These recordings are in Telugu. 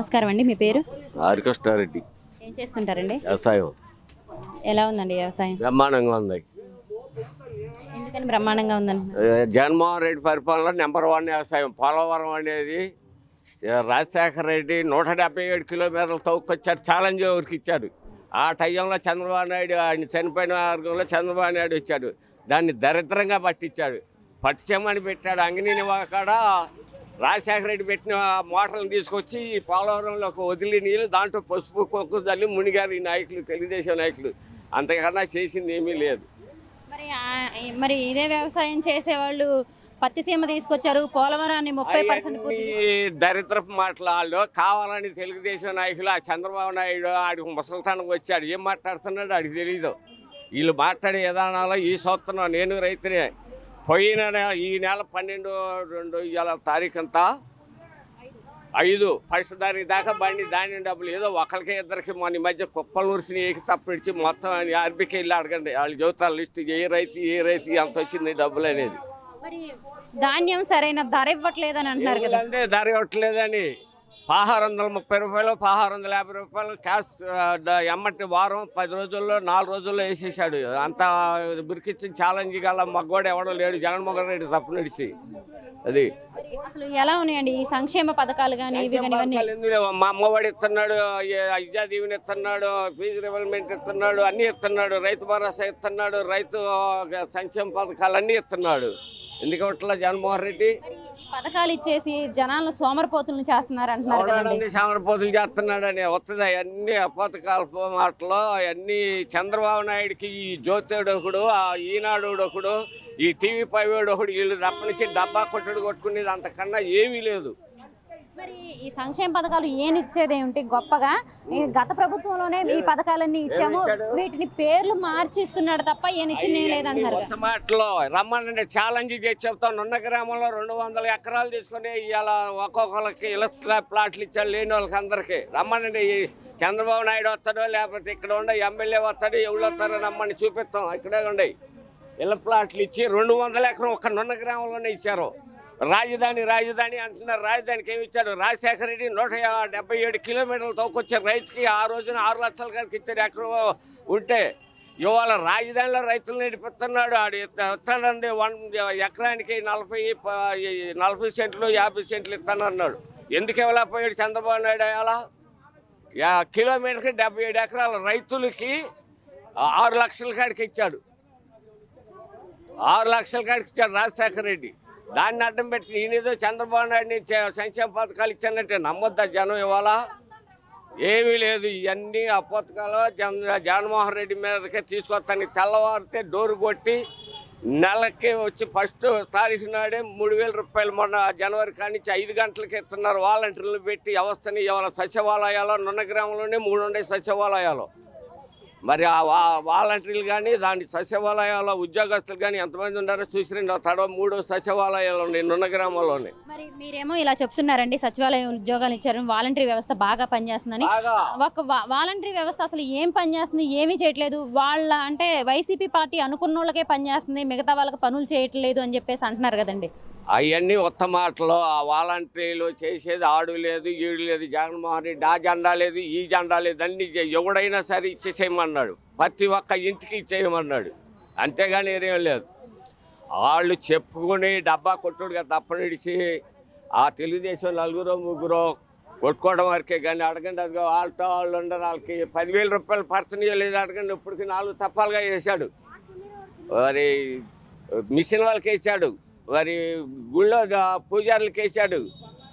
నమస్కారం అండి మీ పేరు? హరికృష్ణారెడ్డి ఏం చేస్తుంటారండి? వ్యవసాయం. ఎలా ఉందండి వ్యవసాయం? బ్రహ్మాండంగా ఉంది. ఎందుకని బ్రహ్మాండంగా ఉందండి జగన్మోహన్ రెడ్డి పరిపాలన నెంబర్ వన్ వ్యవసాయం. పోలవరం అనేది రాజశేఖర రెడ్డి నూట డెబ్బై ఏడు కిలోమీటర్లు తవ్వుకొచ్చాడు ఛాలెంజ్ ఎవరికి ఇచ్చాడు ఆ టైంలో చంద్రబాబు నాయుడు ఆయన చనిపోయిన వర్గంలో చంద్రబాబు నాయుడు వచ్చాడు దాన్ని దరిద్రంగా పట్టించాడు. పట్టించమని పెట్టాడు. అంగనీని కాడ రాజశేఖర రెడ్డి పెట్టిన మోటార్లను తీసుకొచ్చి ఈ పోలవరంలోకి వదిలి నీళ్ళు దాంట్లో పసుపు కొక్కు తల్లి మునిగారు ఈ నాయకులు తెలుగుదేశం నాయకులు. అంతకన్నా చేసింది ఏమీ లేదు. మరి మరి ఇదే వ్యవసాయం చేసేవాళ్ళు పత్తి సీమ తీసుకొచ్చారు పోలవరాన్ని ముప్పై పర్సెంట్ దరిద్రపు మాటలు. వాళ్ళు కావాలని తెలుగుదేశం నాయకులు ఆ చంద్రబాబు నాయుడు ఆడికి ముసలితనంగా వచ్చాడు. ఏం మాట్లాడుతున్నాడు ఆడికి తెలియదు వీళ్ళు మాట్లాడే విధానాలు ఈ సూత్రం నేను రైతునే. పోయిన ఈ నెల పన్నెండు రెండు ఇవాళ తారీఖు అంతా ఐదు ఫస్ట్ తారీఖు దాకా బండి ధాన్యం డబ్బులు ఏదో ఒకరికి ఇద్దరికి మన మధ్య కుప్పలు నూరిసిన ఏకి తప్పిడిచి మొత్తం ఆర్బీకి వెళ్ళి అడగండి. వాళ్ళు చెబుతారు లిస్ట్ ఏ రైతు ఏ రైతు ఎంత వచ్చింది డబ్బులు అనేది. మరి ధాన్యం సరైన ధర ఇవ్వట్లేదని అంటున్నారు కదా. ధర ఇవ్వట్లేదని. పదహారు వందల ముప్పై రూపాయలు పదహారు వందల యాభై రూపాయలు క్యాష్ ఎమ్మటి వారం పది రోజుల్లో నాలుగు రోజుల్లో వేసేసాడు. అంత బురికిచ్చిన ఛాలెంజ్ గల మగ్గోడు ఎవడో లేడు జగన్మోహన్ రెడ్డి తప్పు నడిచి. అది. అసలు ఎలా ఉన్నాయండి? ఈ సంక్షేమ పథకాలు కానీ? మా అమ్మఒడి ఇస్తున్నాడు విద్యా దీవెన ఇస్తున్నాడు ఫీజు రివల్మెంట్ ఇస్తున్నాడు అన్నీ ఇస్తున్నాడు రైతు భరోసా ఇస్తున్నాడు రైతు సంక్షేమ పథకాలు అన్నీ ఇస్తున్నాడు. ఎందుకు ఇట్లా జగన్మోహన్ రెడ్డి? పథకాలు ఇచ్చేసి జనాలను సోమరపోతులను చేస్తున్నారు అంటున్నారు కదండి. శామరపోతులు చేస్తున్నాడని వస్తుంది. అవన్నీ అపథకాల మాటలు అవన్నీ చంద్రబాబు నాయుడికి ఈ జ్యోతిడు ఒకడు ఆ ఈనాడు ఒకడు ఈ టీవీ ఫైవ్ ఒకడు వీళ్ళు తప్పనించి డబ్బా కొట్టుడు కొట్టుకునేది అంతకన్నా ఏమీ లేదు. మరి ఈ సంక్షేమ పథకాలు ఏనిచ్చేది ఏమిటి? గొప్పగా గత ప్రభుత్వంలోనే ఈ పథకాలన్నీ ఇచ్చాము? వీటిని పేర్లు మార్చిస్తున్నాడు తప్ప లేదంటున్నారు. కొత్త మాటలో రమ్మనండి ఛాలెంజ్ చేసి చెప్తాను. నున్న గ్రామంలో రెండు వందల ఎకరాలు తీసుకొని ఇవాళ ఒక్కొక్కరికి ఇలస్ట్రా ప్లాట్లు ఇచ్చాడు లేని వాళ్ళకి అందరికీ. రమ్మనండి ఈ చంద్రబాబు నాయుడు వస్తాడో లేకపోతే ఇక్కడ ఉండే ఎమ్మెల్యే వస్తాడు ఎవరు వస్తారో రమ్మని చూపిస్తాం. ఇక్కడే ఉండే ఇళ్ళ ప్లాట్లు ఇచ్చి రెండు వందల ఎకరం ఒక్క నున్న గ్రామంలోనే ఇచ్చారు. రాజధాని రాజధాని అంటున్నారు. రాజధానికి ఏమి ఇచ్చాడు? రాజశేఖర రెడ్డి నూట డెబ్బై ఏడు కిలోమీటర్లు తోకొచ్చే రైతుకి ఆ రోజున ఆరు లక్షల కాడికి ఇచ్చారు ఎకరం ఉంటే ఇవాళ రాజధానిలో రైతులు నడిపిస్తున్నాడు. ఆడు ఇస్తాడండి వన్ ఎకరానికి నలభై నలభై సెంట్లు యాభై సెంట్లు ఇస్తానన్నాడు. ఎందుకు ఇవ్వలేకపోయాడు చంద్రబాబు నాయుడు అలా? యా కిలోమీటర్కి డెబ్బై ఏడు ఎకరాల రైతులకి ఆరు లక్షల కాడికి ఇచ్చాడు. ఆరు లక్షల కాడికి ఇచ్చాడు రాజశేఖర రెడ్డి. దాన్ని అడ్డం పెట్టి ఈయనేదో చంద్రబాబు నాయుడిని సంక్షేమ పథకాలు ఇచ్చానంటే నమ్మొద్దా జనం ఇవాళ? ఏమీ లేదు. ఇవన్నీ ఆ పథకాలు జగన్ జగన్మోహన్ రెడ్డి మీదకే తీసుకొస్తాను. తెల్లవారితే డోరు కొట్టి నెలకి వచ్చి ఫస్ట్ తారీఖు నాడే మూడు వేల రూపాయలు మొన్న జనవరి కానించి ఐదు గంటలకి ఇస్తున్నారు. వాలంటీర్లు పెట్టి వ్యవస్థని ఇవాళ సచివాలయాలు నున్న గ్రామంలోనే మూడు ఉండే సచివాలయాలు. మరి ఆ వా వాలంటీర్లు కానీ దాని సచివాలయాల ఉద్యోగస్తులు కానీ ఎంతమంది ఉన్నారో చూసి రెండు తడవ మూడు సచివాలయాలు ఉన్నాయి నున్న గ్రామంలోనే. మరి మీరేమో ఇలా చెప్తున్నారండి సచివాలయం ఉద్యోగాలు ఇచ్చారు వాలంటరీ వ్యవస్థ బాగా పనిచేస్తుందని. ఒక వాలంటరీ వ్యవస్థ అసలు ఏం పనిచేస్తుంది ఏమీ చేయట్లేదు. వాళ్ళ అంటే వైసీపీ పార్టీ అనుకున్న వాళ్ళకే పనిచేస్తుంది మిగతా వాళ్ళకి పనులు చేయట్లేదు అని చెప్పేసి అంటున్నారు కదండి. అవన్నీ ఉత్త మాటలు. ఆ వాలంటీర్లు చేసేది ఆడు లేదు ఈడు లేదు జగన్మోహన్ రెడ్డి ఆ జెండా లేదు ఈ జెండా లేదు అన్ని ఎవడైనా సరే ఇచ్చేసేయమన్నాడు. ప్రతి ఒక్క ఇంటికి ఇచ్చేయమన్నాడు. అంతేగాని ఏం లేదు. వాళ్ళు చెప్పుకుని డబ్బా కొట్టుడుగా తప్పనిడిచి ఆ తెలుగుదేశం నలుగురు ముగ్గురు కొట్టుకోవడం వరకే కానీ అడగండి అది వాళ్ళతో వాళ్ళు ఉండరు వాళ్ళకి పదివేల రూపాయలు పడుతున్నాయో లేదో అడగండి. ఇప్పటికి నాలుగు తప్పాలుగా వేశాడు. మరి మిషన్ వాళ్ళకి వేసాడు మరి గుళ్ళో పూజారులకి వేసాడు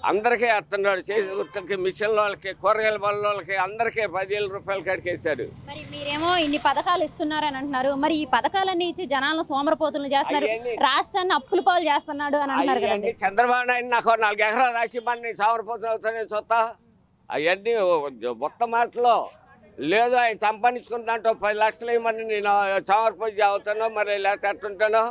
అందరికీ వేస్తున్నాడు చేసి వృత్తులకి మిషన్ వాళ్ళకి కూరగాయల బల్ల వాళ్ళకి అందరికీ పదివేల రూపాయల కాడికి వేశాడు మరి మీరేమో ఇన్ని పథకాలు ఇస్తున్నారని అంటున్నారు. మరి ఈ పథకాలన్నీ ఇచ్చి జనాలను సోమరపోతులను చేస్తున్నారు. రాష్ట్రాన్ని అప్పుల పాలు చేస్తున్నాడు అని అంటున్నారు కదండి. చంద్రబాబు నాయుడు నాకు నాలుగు ఎకరాలు రాసి మన సామరపోతులు అవుతానే చూస్తా. అవన్నీ మొత్తం మాటలో లేదు ఆయన సంపాదించుకున్న దాంట్లో పది లక్షలు ఇవ్వమని నేను సామరపోజి అవుతానో మరి లేకపోతే ఎట్టుంటానో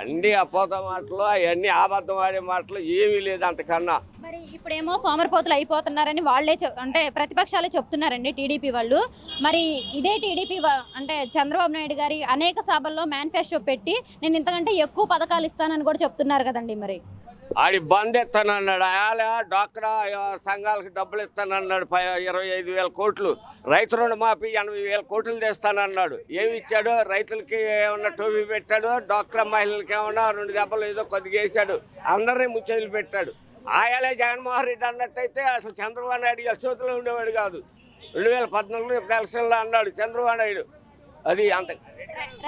అన్ని అపోత మాటలు అవన్నీ అబద్ధం ఆడే మాటలు ఏమీ లేదు అంతకన్నా. మరి ఇప్పుడేమో సోమరిపోతులు అయిపోతున్నారని వాళ్ళే అంటే ప్రతిపక్షాలే చెప్తున్నారండి టీడీపీ వాళ్ళు. మరి ఇదే టీడీపీ అంటే చంద్రబాబు నాయుడు గారి అనేక సభల్లో మేనిఫెస్టో పెట్టి నేను ఇంతకంటే ఎక్కువ పథకాలు ఇస్తానని కూడా చెప్తున్నారు కదండి మరి. ఆడి బంద్ ఇస్తానన్నాడు ఆయాల డాక్రా సంఘాలకు డబ్బులు ఇస్తానన్నాడు ప- ఇరవై ఐదు వేల కోట్లు. రైతు రుణమాఫీ ఎనభై వేల కోట్లు తెస్తానన్నాడు. ఏమి ఇచ్చాడు? రైతులకి ఏమన్నా టోపీ పెట్టాడు? డాక్రా మహిళలకి ఏమన్నా రెండు దెబ్బలు ఏదో కొద్దిగా వేసాడు అందరినీ ముచ్చేలు పెట్టాడు. ఆయాలే జగన్మోహన్ రెడ్డి అన్నట్టయితే అసలు చంద్రబాబు నాయుడు గారి చేతిలో ఉండేవాడు కాదు. రెండు వేల పద్నాలుగులో ఇప్పుడు ఎలక్షన్లో అన్నాడు చంద్రబాబు నాయుడు. అది అంత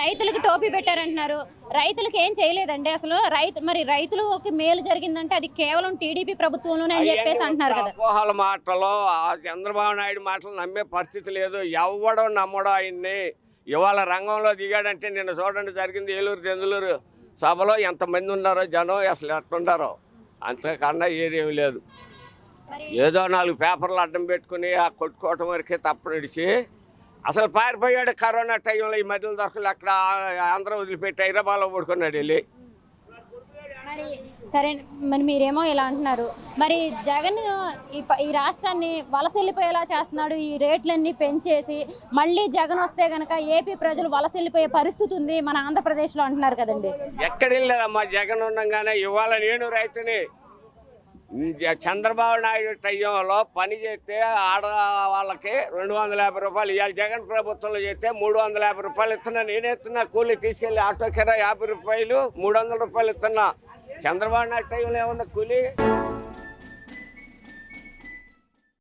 రైతులకు టోపీ పెట్టారంటున్నారు. రైతులకు ఏం చేయలేదండి అసలు. రైతు మరి రైతులకు మేలు జరిగిందంటే అది కేవలం టీడీపీ ప్రభుత్వంలోనే అని చెప్పేసి అంటున్నారు కదా. అపోహల మాటలు ఆ చంద్రబాబు నాయుడు మాటలు నమ్మే పరిస్థితి లేదు. ఎవడో నమ్మడో ఆయన్ని. ఇవాళ రంగంలో దిగాడంటే నిన్న చూడండి జరిగింది ఏలూరు చంద్రలూరు సభలో ఎంతమంది ఉన్నారో జనం అసలు ఎట్లుండారో. అంతకన్నా ఏదేమి లేదు. ఏదో నాలుగు పేపర్లు అడ్డం పెట్టుకుని ఆ కొట్టుకోవటం వరకే తప్పనిడిచి అసలు పారిపోయాడు కరోనా టైంలో ఈ మధ్యలో దొరకలు అక్కడ ఆంధ్ర వదిలిపెట్టి హైదరాబాద్లో పడుకున్నాడు వెళ్ళి. మరి సరే మరి మీరేమో ఇలా అంటున్నారు. మరి జగన్ ఈ రాష్ట్రాన్ని వలస వెళ్ళిపోయేలా చేస్తున్నాడు ఈ రేట్లన్నీ పెంచేసి మళ్ళీ జగన్ వస్తే గనక ఏపీ ప్రజలు వలస వెళ్ళిపోయే పరిస్థితి ఉంది మన ఆంధ్రప్రదేశ్లో అంటున్నారు కదండి. ఎక్కడ వెళ్ళారమ్మా? జగన్ ఉండగానే ఇవాళ నేను రైతుని చంద్రబాబు నాయుడు టైంలో పని చేస్తే ఆడవాళ్ళకి రెండు వందల యాభై రూపాయలు ఇవాళ జగన్ ప్రభుత్వంలో చేస్తే మూడు వందల యాభై రూపాయలు ఇస్తున్నా. నేనే ఇస్తున్నా. కూలీ తీసుకెళ్ళి ఆటో కిరా యాభై రూపాయలు మూడు వందల రూపాయలు ఇస్తున్నా. చంద్రబాబు నాయుడు టైంలో ఏముంది కూలీ?